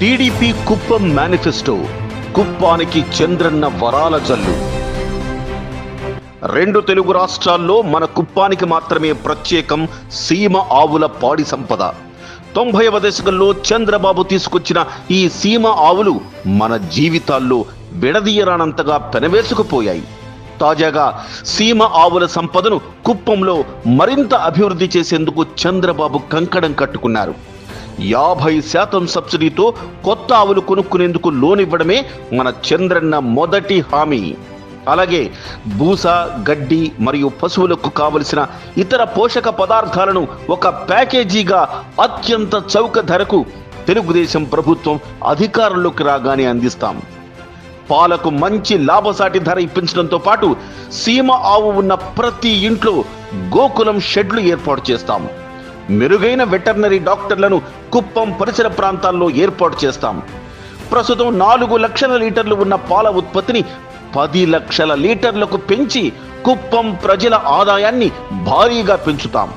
TDP Kuppam manifesto. కుప్పానికి Chandranna వరాల జల్లు. రెండు తెలుగు రాష్ట్రాల్లో మన కుప్పానికి మాత్రమే ప్రత్యేకం సీమ ఆవుల పాడి సంపద. తొంభైవ దశకంలో చంద్రబాబు తీసుకొచ్చిన ఈ సీమ ఆవులు మన జీవితాల్లో విడదీయరానంతగా పెనవేసుకుపోయాయి. తాజాగా సీమ ఆవుల సంపదను కుప్పంలో మరింత అభివృద్ధి చేసేందుకు చంద్రబాబు కంకణం కట్టుకున్నారు. యాభై శాతం సబ్సిడీతో కొత్త ఆవులు కొనుక్కునేందుకు లోన్ ఇవ్వడమే మన చంద్రన్న మొదటి హామీ. అలాగే బూస గడ్డి మరియు పశువులకు కావలసిన ఇతర పోషక పదార్థాలను ఒక ప్యాకేజీగా అత్యంత చౌక ధరకు తెలుగుదేశం ప్రభుత్వం అధికారంలోకి రాగానే అందిస్తాం. పాలకు మంచి లాభసాటి ధర ఇప్పించడంతో పాటు సీమ ఆవు ఉన్న ప్రతి ఇంట్లో గోకులం షెడ్లు ఏర్పాటు చేస్తాము మెరుగైన వెటర్నరీ డాక్టర్లను కుప్పం పరిసర ప్రాంతాల్లో ఏర్పాటు చేస్తాం. ప్రస్తుతం నాలుగు లక్షల లీటర్లు ఉన్న పాల ఉత్పత్తిని పది లక్షల లీటర్లకు పెంచి కుప్పం ప్రజల ఆదాయాన్ని భారీగా పెంచుతాం.